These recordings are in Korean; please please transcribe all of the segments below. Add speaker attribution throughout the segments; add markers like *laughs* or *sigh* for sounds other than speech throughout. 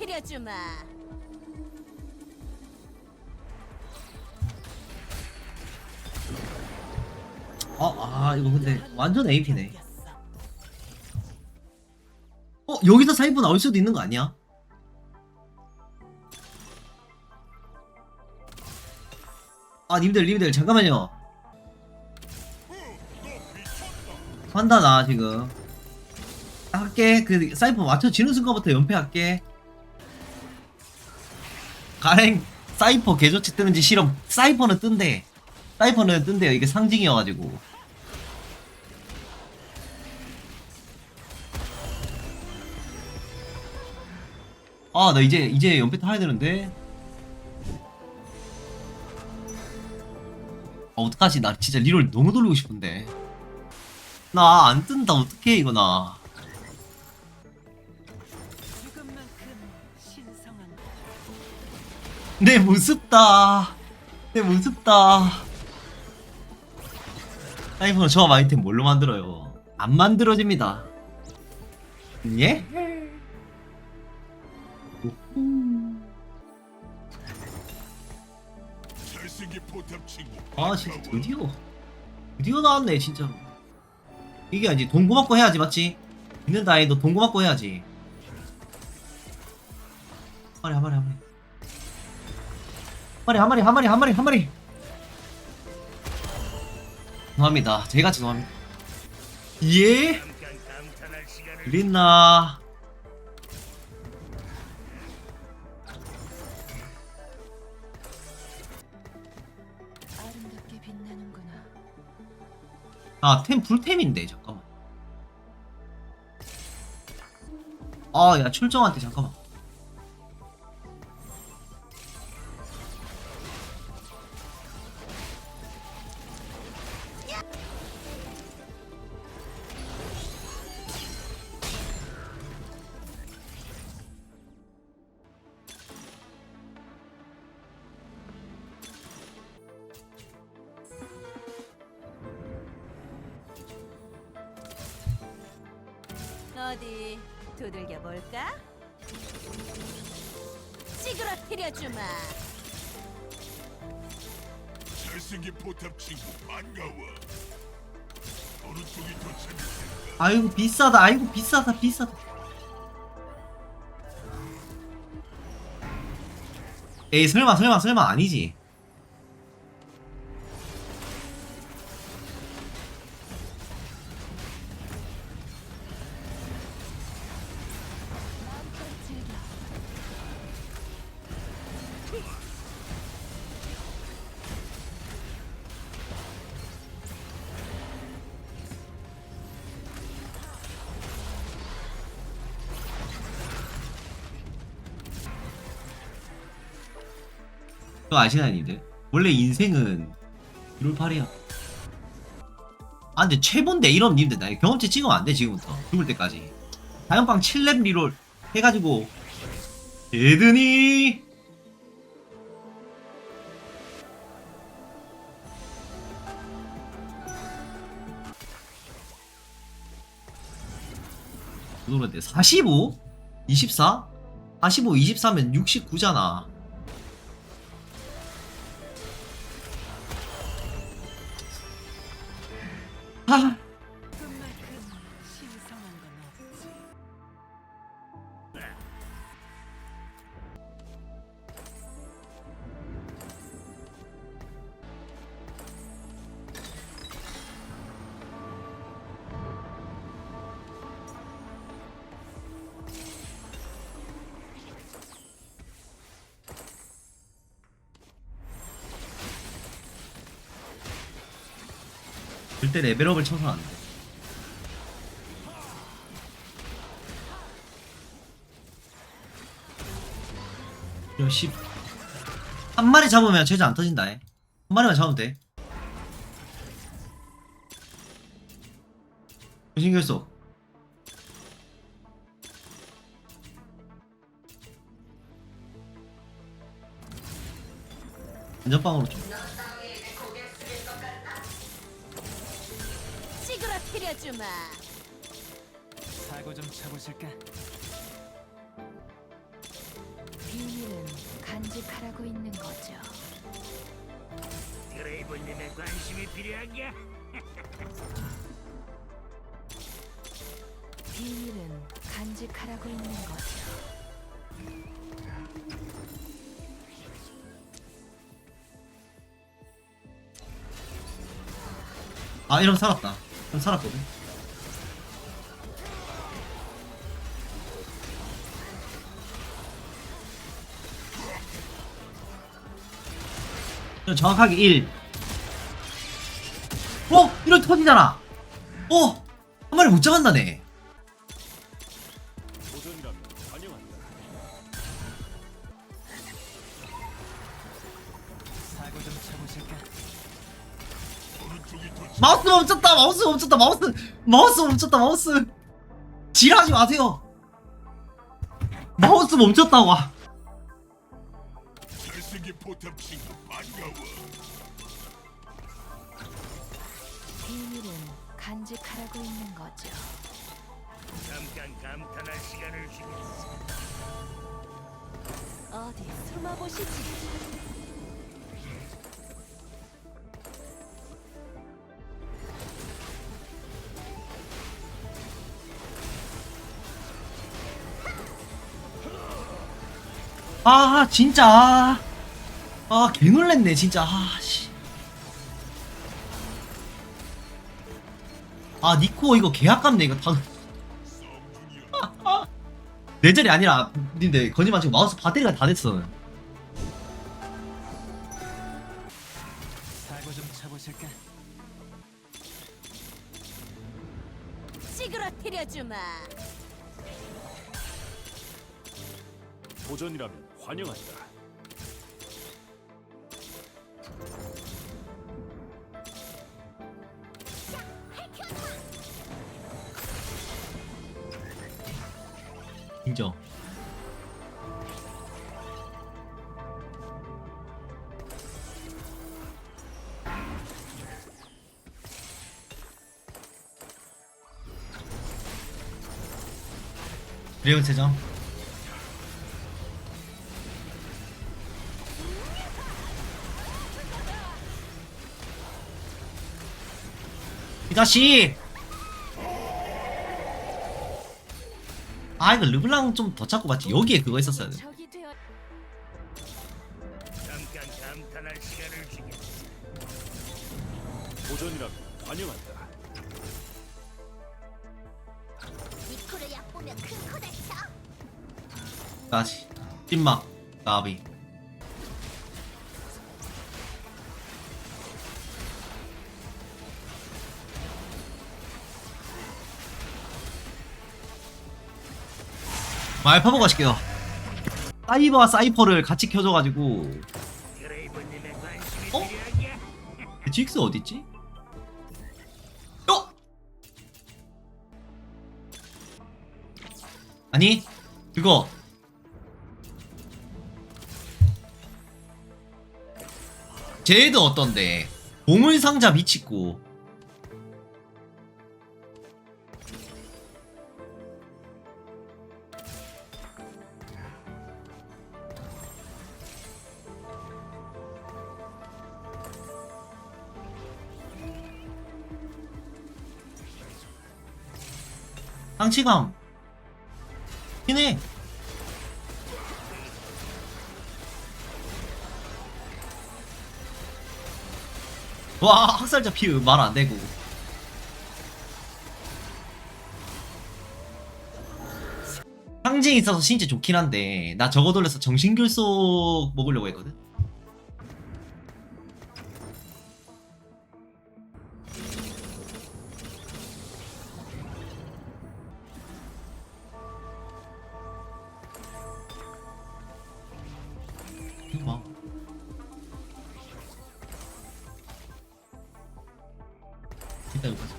Speaker 1: 찌그러뜨려주마.
Speaker 2: 어, 아, 이거 근데 완전 AP네. 어, 여기서 사이버 나올 수도 있는 거 아니야? 아, 님들, 님들, 잠깐만요. 한다, 나 지금. 할게. 그, 사이퍼 맞춰지는 순간부터 연패할게. 가랭, 사이퍼 개조치 뜨는지 실험. 사이퍼는 뜬대. 사이퍼는 뜬대요. 이게 상징이어가지고. 아, 나 이제, 이제 연패 타야 되는데. 아, 어떡하지? 나 진짜 리롤 너무 돌리고 싶은데. 나 안 뜬다. 어떡해, 이거 나. 내 모습다. 내 모습다. 아이폰 저 아이템 뭘로 만들어요? 안 만들어집니다. 예? 아 진짜 드디어 드디어 나왔네 진짜. 이게 아니지 동고 맞고 해야지 맞지? 있는 다이 너 동고 맞고 해야지. 한 마리 한 마리 한 마리 한 마리 한 마리 한 마리. 죄송합니다. 제가 죄송합니다. 예?
Speaker 3: 아름답게 빛나는구나.
Speaker 2: 아 템 불템인데 잠깐만. 아 야 출정한테 잠깐만
Speaker 1: 어디 두들겨 볼까? 찌그러뜨려 주마.
Speaker 4: 잘생긴 포탑 친구 반가워. 어느 쪽이 더 재밌을까?
Speaker 2: 아이고 비싸다. 아이고 비싸다 비싸다. 에이 설마 설마 설마. 아니지 그거 아시나요 님들? 원래 인생은 1월 8이야 아 근데 최본데 이런 님들 나 경험치 찍으면 안돼 지금부터 죽을 때까지 다연방 7렙 리롤 해가지고 얘드니 그런데 45? 24? 45, 24면 69잖아 아, 절대 레벨업을 쳐서 안 돼. 야, 씨. 한 마리 잡으면 최저 안 터진다, 해. 한 마리만 잡으면 돼. 신결속. 안전빵으로 좀.
Speaker 1: 찌그러뜨려주마.
Speaker 5: 사고 좀 쳐보실까? 간직하라고 있는 거죠.
Speaker 6: 드레이브님의 관심이 필요한가? *laughs*
Speaker 5: 비밀은 간직하라고 있는 거죠.
Speaker 2: 아 이러면 살았다 이러면 살았거든 정확하게 1 어? 이런 터지잖아 어? 한 마리 못 잡았나네 마우스 멈췄다 마우스 멈췄다 마우스 마우스 멈췄다 마우스 지랄하지 마세요 마우스
Speaker 4: 포탑 친구 반가워.
Speaker 5: 비밀은 간직하라고 있는 거죠.
Speaker 6: 잠깐 감탄할 시간을 주겠어.
Speaker 1: 어디 숨어보시지.
Speaker 2: 아 진짜. 아, 아 개놀랬네 진짜. 아씨. 아 니코 이거 개 아깝네 이거 다. *laughs* 내 자리 아니라 근데 거짓말 치고 마우스 배터리가 다 됐어.
Speaker 6: 사고 좀 쳐보실까?
Speaker 1: 찌그러뜨려주마.
Speaker 4: 도전이라면 환영한다.
Speaker 2: 인정 드래곤 세정 이 자식 아 이거 르블랑 좀 더 찾고 봤지 여기에 그거 있었어야 돼
Speaker 1: 적이 되어
Speaker 6: 잠깐 감탄할 시간을 주겠어.
Speaker 4: 도전이라면 환영한다.
Speaker 1: 니코를 얕보면 큰 코 다 쳐.
Speaker 2: 다시 찐막 나비 말파보고 가실게요 사이버와 사이퍼를 같이 켜줘가지고 어? GX 어딨지? 어? 아니 그거 제드 어떤데 보물상자 미치고 상치감. 기네. 와 학살자 피말안 되고. 상징이 있어서 진짜 좋긴 한데 나 저거 돌려서 정신결속 먹으려고 했거든 일단 여기까지.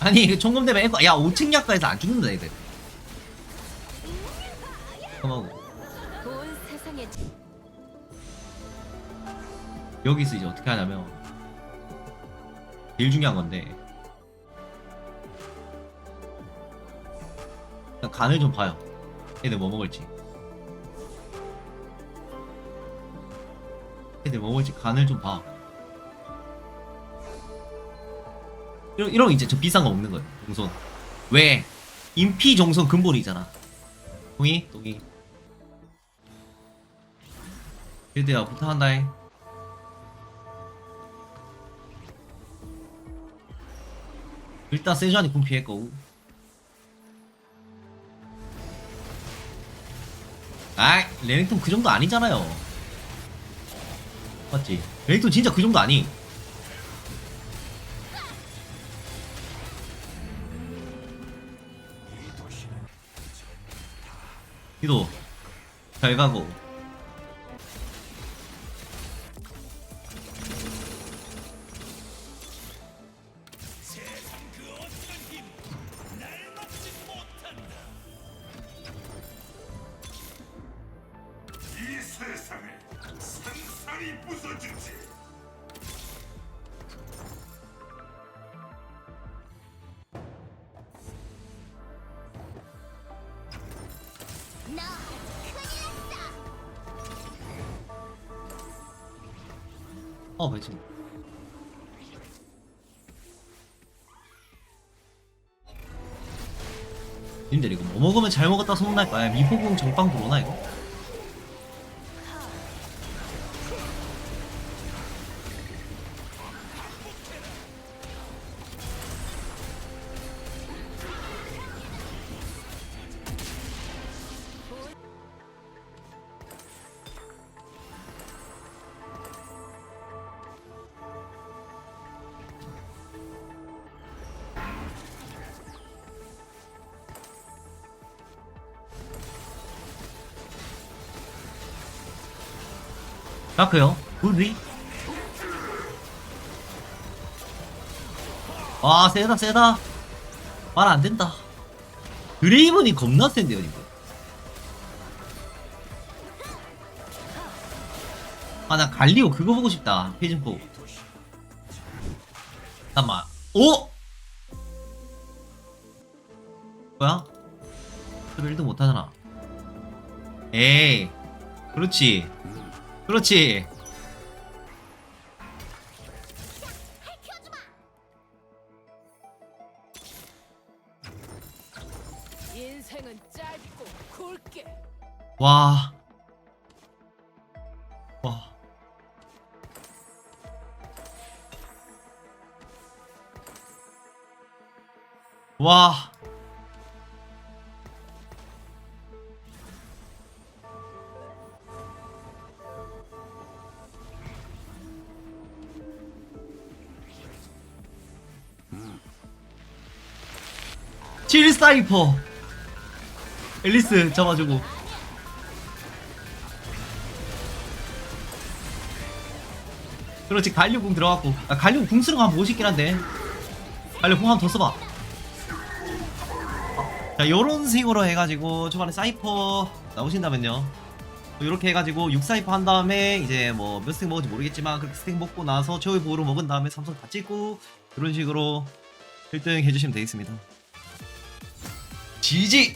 Speaker 2: 아니 총검대면 앵커 야 5층 약가에서 안 죽는다 얘들. 잠깐만. 여기서 이제 어떻게 하냐면 제일 중요한 건데. 일단 간을 좀 봐요. 애들 뭐 먹을지. 애들 뭐 먹을지 간을 좀 봐. 이러, 이러면 이제 저 비싼 거 먹는 거예요. 종손. 왜? 인피 종손 근본이잖아. 동의? 동의. 얘들아 부탁한다잉. 일단 세주안이 궁 피했고. 아이 레넥톤 그 정도 아니잖아요. 맞지? 레넥톤 진짜 그 정도 아니. 기도 잘 가고
Speaker 1: 너.
Speaker 2: 어 맞지. 님들 이거 뭐 먹으면 잘 먹었다 소문날 거야. 미포궁 정빵 들어오나 이거? 다크요. 굿리. 와 세다 세다. 말 안 된다. 드레이븐이 겁나 센데요 이거. 아 나 갈리오 그거 보고 싶다. 페이진포. 잠깐만. 오! 뭐야? 그래도 1등 못하잖아. 에이. 그렇지. 그렇지.
Speaker 3: 인생은 짧고 굵게
Speaker 2: 와. 와. 와. 칠 사이퍼. 앨리스 잡아주고. 그렇지 갈류 궁 들어갔고. 아, 갈류 궁 쓰는 거 한번 보고 싶긴 한데. 갈류 궁 한번 더 써봐. 아, 자 요런 식으로 해가지고 초반에 사이퍼 나오신다면요. 이렇게 해가지고 6사이퍼 한 다음에 이제 뭐 몇 스택 먹을지 모르겠지만 그렇게 스택 먹고 나서 최후의 보호로 먹은 다음에 삼성 다 찍고 그런 식으로 1등 해주시면 되겠습니다 GG